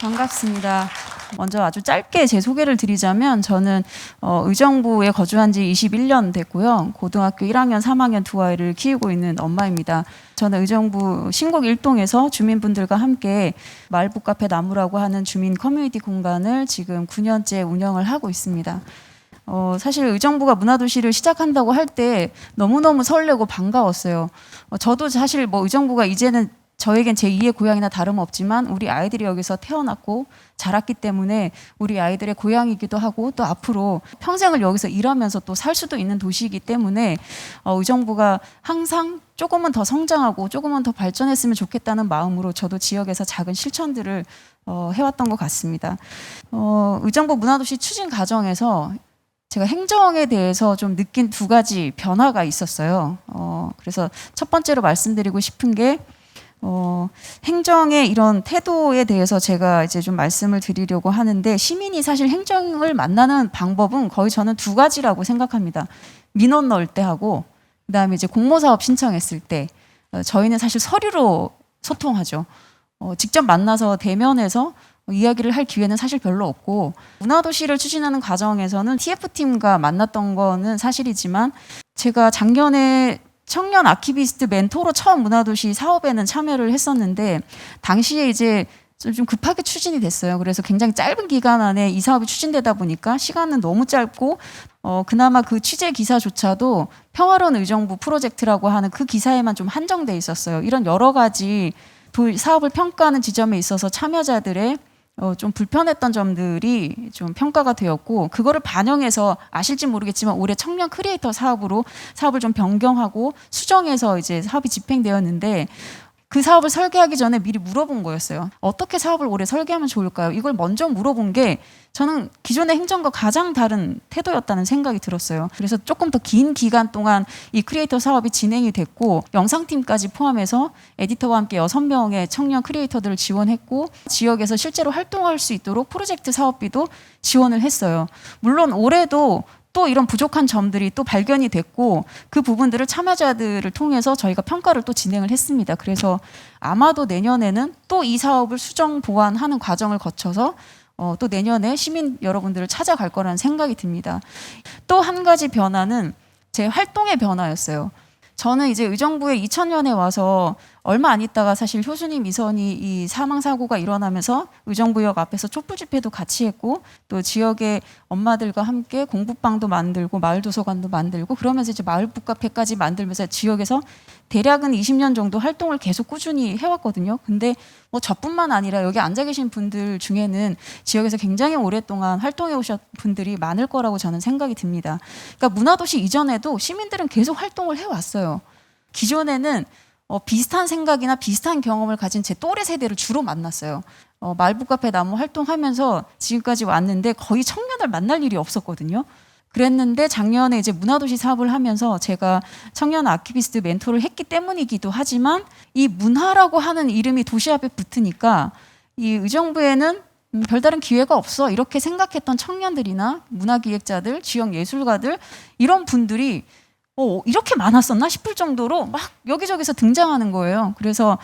반갑습니다. 먼저 아주 짧게 제 소개를 드리자면 저는 어, 의정부에 거주한 지 21년 됐고요. 고등학교 1학년, 3학년 두 아이를 키우고 있는 엄마입니다. 저는 의정부 신곡 일동에서 주민분들과 함께 마을북카페 나무라고 하는 주민 커뮤니티 공간을 지금 9년째 운영을 하고 있습니다. 어, 사실 의정부가 문화도시를 시작한다고 할 때 너무너무 설레고 반가웠어요. 어, 저도 사실 뭐 의정부가 이제는 저에겐 제 2의 고향이나 다름없지만 우리 아이들이 여기서 태어났고 자랐기 때문에 우리 아이들의 고향이기도 하고 또 앞으로 평생을 여기서 일하면서 또 살 수도 있는 도시이기 때문에 어, 의정부가 항상 조금은 더 성장하고 조금은 더 발전했으면 좋겠다는 마음으로 저도 지역에서 작은 실천들을 어, 해왔던 것 같습니다. 어, 의정부 문화도시 추진 과정에서 제가 행정에 대해서 좀 느낀 두 가지 변화가 있었어요. 어, 그래서 첫 번째로 말씀드리고 싶은 게 어, 행정의 이런 태도에 대해서 제가 이제 좀 말씀을 드리려고 하는데 시민이 사실 행정을 만나는 방법은 거의 저는 두 가지라고 생각합니다. 민원 넣을 때 하고 그다음에 이제 공모사업 신청했을 때 어, 저희는 사실 서류로 소통하죠. 어, 직접 만나서 대면해서 이야기를 할 기회는 사실 별로 없고 문화도시를 추진하는 과정에서는 TF팀과 만났던 거는 사실이지만 제가 작년에 청년 아키비스트 멘토로 처음 문화도시 사업에는 참여를 했었는데 당시에 이제 좀- 좀 급하게 추진이 됐어요. 그래서 굉장히 짧은 기간 안에 이 사업이 추진되다 보니까 시간은 너무 짧고 어 그나마 그 취재 기사조차도 평화로운 의정부 프로젝트라고 하는 그 기사에만 좀 한정돼 있었어요. 이런 여러 가지 도- 사업을 평가하는 지점에 있어서 참여자들의 어, 좀 불편했던 점들이 좀 평가가 되었고 그거를 반영해서 아실지 모르겠지만 올해 청년 크리에이터 사업으로 사업을 좀 변경하고 수정해서 이제 사업이 집행되었는데 그 사업을 설계하기 전에 미리 물어본 거였어요. 어떻게 사업을 올해 설계하면 좋을까요? 이걸 먼저 물어본 게 저는 기존의 행정과 가장 다른 태도였다는 생각이 들었어요. 그래서 조금 더 긴 기간 동안 이 크리에이터 사업이 진행이 됐고 영상팀까지 포함해서 에디터와 함께 여섯 명의 청년 크리에이터들을 지원했고 지역에서 실제로 활동할 수 있도록 프로젝트 사업비도 지원을 했어요. 물론 올해도 또 이런 부족한 점들이 또 발견이 됐고 그 부분들을 참여자들을 통해서 저희가 평가를 또 진행을 했습니다. 그래서 아마도 내년에는 또 이 사업을 수정 보완하는 과정을 거쳐서 어, 또 내년에 시민 여러분들을 찾아갈 거라는 생각이 듭니다. 또 한 가지 변화는 제 활동의 변화였어요. 저는 이제 의정부에 2000년에 와서 얼마 안 있다가 사실 효수님 이선이 이 사망 사고가 일어나면서 의정부역 앞에서 촛불 집회도 같이 했고 또 지역의 엄마들과 함께 공부방도 만들고 마을 도서관도 만들고 그러면서 이제 마을 북카페까지 만들면서 지역에서 대략은 20년 정도 활동을 계속 꾸준히 해왔거든요. 근데 뭐 저뿐만 아니라 여기 앉아 계신 분들 중에는 지역에서 굉장히 오랫동안 활동해 오셨 분들이 많을 거라고 저는 생각이 듭니다. 그러니까 문화도시 이전에도 시민들은 계속 활동을 해왔어요. 기존에는 어, 비슷한 생각이나 비슷한 경험을 가진 제 또래 세대를 주로 만났어요. 어, 말북카페 나무 활동하면서 지금까지 왔는데 거의 청년을 만날 일이 없었거든요. 그랬는데 작년에 이제 문화도시 사업을 하면서 제가 청년 아키비스트 멘토를 했기 때문이기도 하지만 이 문화라고 하는 이름이 도시 앞에 붙으니까 이 의정부에는 음, 별다른 기회가 없어 이렇게 생각했던 청년들이나 문화기획자들, 지역 예술가들 이런 분들이 어, 이렇게 많았었나 싶을 정도로 막 여기저기서 등장하는 거예요. 그래서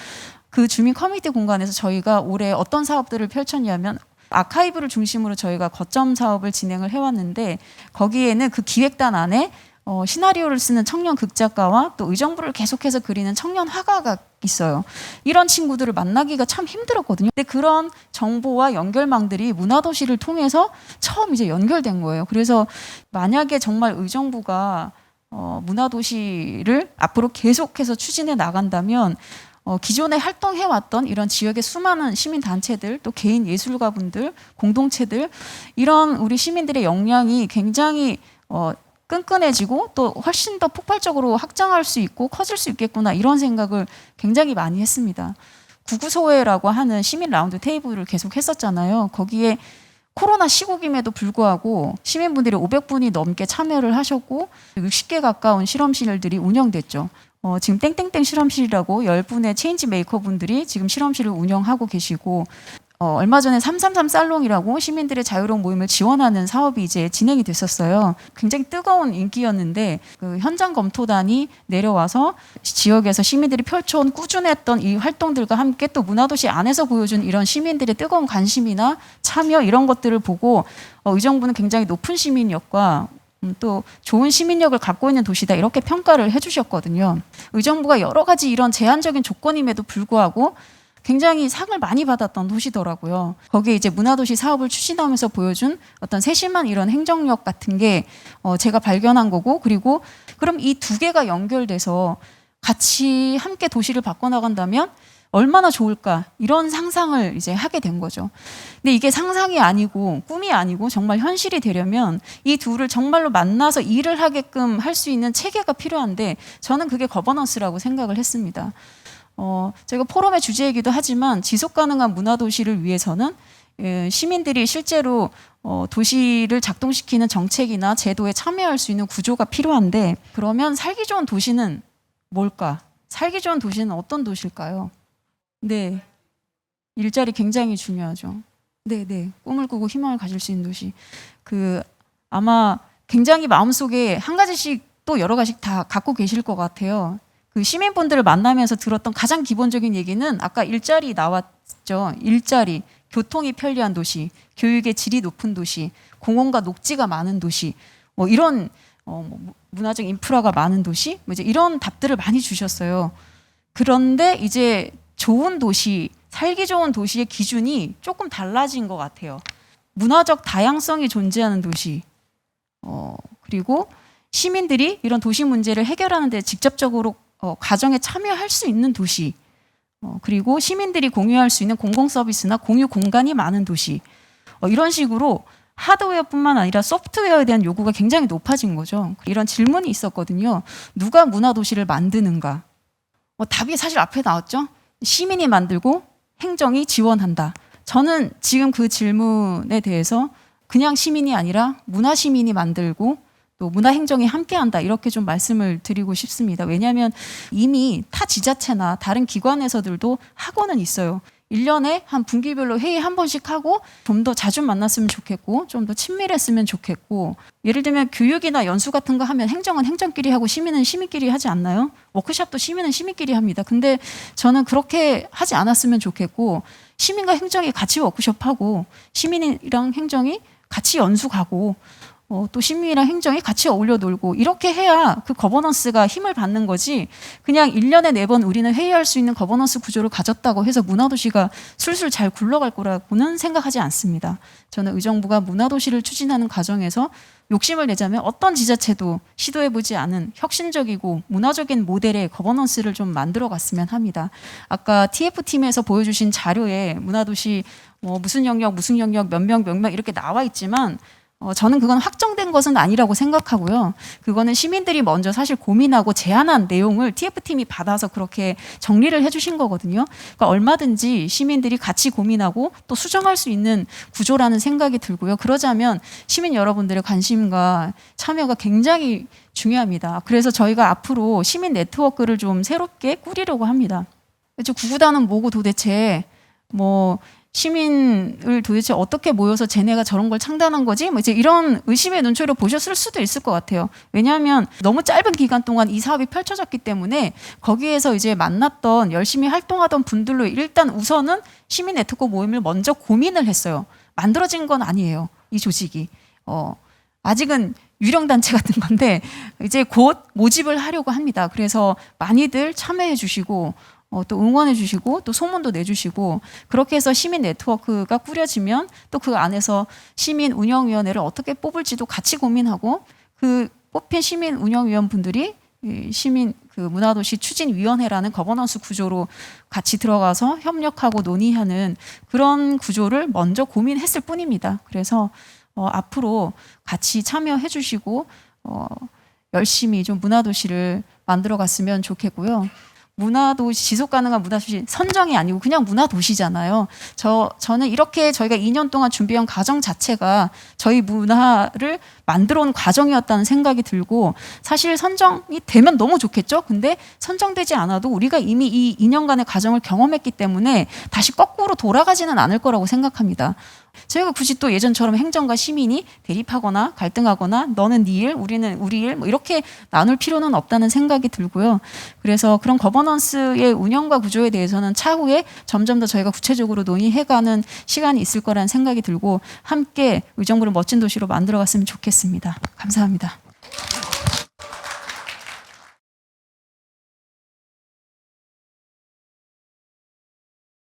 그 주민 커뮤니티 공간에서 저희가 올해 어떤 사업들을 펼쳤냐면 아카이브를 중심으로 저희가 거점 사업을 진행을 해왔는데 거기에는 그 기획단 안에 어, 시나리오를 쓰는 청년 극작가와 또 의정부를 계속해서 그리는 청년 화가가 있어요. 이런 친구들을 만나기가 참 힘들었거든요. 근데 그런 정보와 연결망들이 문화도시를 통해서 처음 이제 연결된 거예요. 그래서 만약에 정말 의정부가 어, 문화도시를 앞으로 계속해서 추진해 나간다면 어, 기존에 활동해왔던 이런 지역의 수많은 시민단체들 또 개인 예술가분들 공동체들 이런 우리 시민들의 역량이 굉장히 어, 끈끈해지고 또 훨씬 더 폭발적으로 확장할 수 있고 커질 수 있겠구나 이런 생각을 굉장히 많이 했습니다. 구구소회라고 하는 시민 라운드 테이블을 계속 했었잖아요. 거기에 코로나 시국임에도 불구하고 시민분들이 500분이 넘게 참여를 하셨고 60개 가까운 실험실들이 운영됐죠. 어, 지금 땡땡땡 실험실이라고 10분의 체인지 메이커 분들이 지금 실험실을 운영하고 계시고 어, 얼마 전에 333 살롱이라고 시민들의 자유로운 모임을 지원하는 사업이 이제 진행이 됐었어요. 굉장히 뜨거운 인기였는데 그 현장 검토단이 내려와서 지역에서 시민들이 펼쳐온 꾸준했던 이 활동들과 함께 또 문화도시 안에서 보여준 이런 시민들의 뜨거운 관심이나 참여 이런 것들을 보고 어, 의정부는 굉장히 높은 시민력과 음, 또 좋은 시민력을 갖고 있는 도시다 이렇게 평가를 해주셨거든요. 의정부가 여러 가지 이런 제한적인 조건임에도 불구하고 굉장히 상을 많이 받았던 도시더라고요. 거기에 이제 문화도시 사업을 추진하면서 보여준 어떤 세심한 이런 행정력 같은 게 어, 제가 발견한 거고 그리고 그럼 이 두 개가 연결돼서 같이 함께 도시를 바꿔나간다면 얼마나 좋을까 이런 상상을 이제 하게 된 거죠. 근데 이게 상상이 아니고 꿈이 아니고 정말 현실이 되려면 이 둘을 정말로 만나서 일을 하게끔 할 수 있는 체계가 필요한데 저는 그게 거버넌스라고 생각을 했습니다. 어, 제가 포럼의 주제이기도 하지만 지속 가능한 문화 도시를 위해서는 예, 시민들이 실제로 어, 도시를 작동시키는 정책이나 제도에 참여할 수 있는 구조가 필요한데 그러면 살기 좋은 도시는 뭘까? 살기 좋은 도시는 어떤 도시일까요? 네. 일자리 굉장히 중요하죠. 네, 네. 꿈을 꾸고 희망을 가질 수 있는 도시. 그 아마 굉장히 마음속에 한 가지씩 또 여러 가지씩 다 갖고 계실 것 같아요. 그 시민분들을 만나면서 들었던 가장 기본적인 얘기는 아까 일자리 나왔죠. 일자리, 교통이 편리한 도시, 교육의 질이 높은 도시, 공원과 녹지가 많은 도시, 뭐 이런 어, 뭐 문화적 인프라가 많은 도시, 뭐 이제 이런 답들을 많이 주셨어요. 그런데 이제 좋은 도시, 살기 좋은 도시의 기준이 조금 달라진 것 같아요. 문화적 다양성이 존재하는 도시, 어, 그리고 시민들이 이런 도시 문제를 해결하는 데 직접적으로 어, 과정에 참여할 수 있는 도시, 어, 그리고 시민들이 공유할 수 있는 공공 서비스나 공유 공간이 많은 도시, 어, 이런 식으로 하드웨어뿐만 아니라 소프트웨어에 대한 요구가 굉장히 높아진 거죠. 이런 질문이 있었거든요. 누가 문화 도시를 만드는가? 뭐 답이 사실 앞에 나왔죠. 시민이 만들고 행정이 지원한다. 저는 지금 그 질문에 대해서 그냥 시민이 아니라 문화 시민이 만들고 또 문화행정이 함께한다 이렇게 좀 말씀을 드리고 싶습니다. 왜냐하면 이미 타 지자체나 다른 기관에서들도 하고는 있어요. 1년에 한 분기별로 회의 한 번씩 하고 좀 더 자주 만났으면 좋겠고 좀 더 친밀했으면 좋겠고 예를 들면 교육이나 연수 같은 거 하면 행정은 행정끼리 하고 시민은 시민끼리 하지 않나요? 워크샵도 시민은 시민끼리 합니다. 근데 저는 그렇게 하지 않았으면 좋겠고 시민과 행정이 같이 워크숍하고 시민이랑 행정이 같이 연수 가고 어, 또 시민이랑 행정이 같이 어울려 놀고 이렇게 해야 그 거버넌스가 힘을 받는 거지 그냥 1년에 네번 우리는 회의할 수 있는 거버넌스 구조를 가졌다고 해서 문화도시가 술술 잘 굴러갈 거라고는 생각하지 않습니다. 저는 의정부가 문화도시를 추진하는 과정에서 욕심을 내자면 어떤 지자체도 시도해보지 않은 혁신적이고 문화적인 모델의 거버넌스를 좀 만들어 갔으면 합니다. 아까 TF팀에서 보여주신 자료에 문화도시 뭐 무슨 영역, 무슨 영역, 몇 명, 몇 명 이렇게 나와 있지만 어, 저는 그건 확정된 것은 아니라고 생각하고요. 그거는 시민들이 먼저 사실 고민하고 제안한 내용을 TF팀이 받아서 그렇게 정리를 해주신 거거든요. 그러니까 얼마든지 시민들이 같이 고민하고 또 수정할 수 있는 구조라는 생각이 들고요. 그러자면 시민 여러분들의 관심과 참여가 굉장히 중요합니다. 그래서 저희가 앞으로 시민 네트워크를 좀 새롭게 꾸리려고 합니다. 구구단은 뭐고 도대체 뭐 시민을 도대체 어떻게 모여서 쟤네가 저런 걸 창단한 거지? 뭐 이제 이런 의심의 눈초리로 보셨을 수도 있을 것 같아요. 왜냐하면 너무 짧은 기간 동안 이 사업이 펼쳐졌기 때문에 거기에서 이제 만났던 열심히 활동하던 분들로 일단 우선은 시민 네트워크 모임을 먼저 고민을 했어요. 만들어진 건 아니에요. 이 조직이. 어, 아직은 유령 단체 같은 건데 이제 곧 모집을 하려고 합니다. 그래서 많이들 참여해 주시고 어, 또 응원해 주시고 또 소문도 내주시고 그렇게 해서 시민 네트워크가 꾸려지면 또 그 안에서 시민 운영위원회를 어떻게 뽑을지도 같이 고민하고 그 뽑힌 시민 운영위원 분들이 시민 그 문화도시 추진위원회라는 거버넌스 구조로 같이 들어가서 협력하고 논의하는 그런 구조를 먼저 고민했을 뿐입니다. 그래서 어, 앞으로 같이 참여해 주시고 어, 열심히 좀 문화도시를 만들어 갔으면 좋겠고요. 문화도시 지속 가능한 문화도시 선정이 아니고 그냥 문화도시잖아요. 저 저는 이렇게 저희가 2년 동안 준비한 과정 자체가 저희 문화를 만들어 온 과정이었다는 생각이 들고 사실 선정이 되면 너무 좋겠죠. 근데 선정되지 않아도 우리가 이미 이 2년간의 과정을 경험했기 때문에 다시 거꾸로 돌아가지는 않을 거라고 생각합니다. 저희가 굳이 또 예전처럼 행정과 시민이 대립하거나 갈등하거나 너는 네 일, 우리는 우리 일, 뭐 이렇게 나눌 필요는 없다는 생각이 들고요. 그래서 그런 거버넌스의 운영과 구조에 대해서는 차후에 점점 더 저희가 구체적으로 논의해가는 시간이 있을 거라는 생각이 들고 함께 의정부를 멋진 도시로 만들어갔으면 좋 하겠습니다. 감사합니다.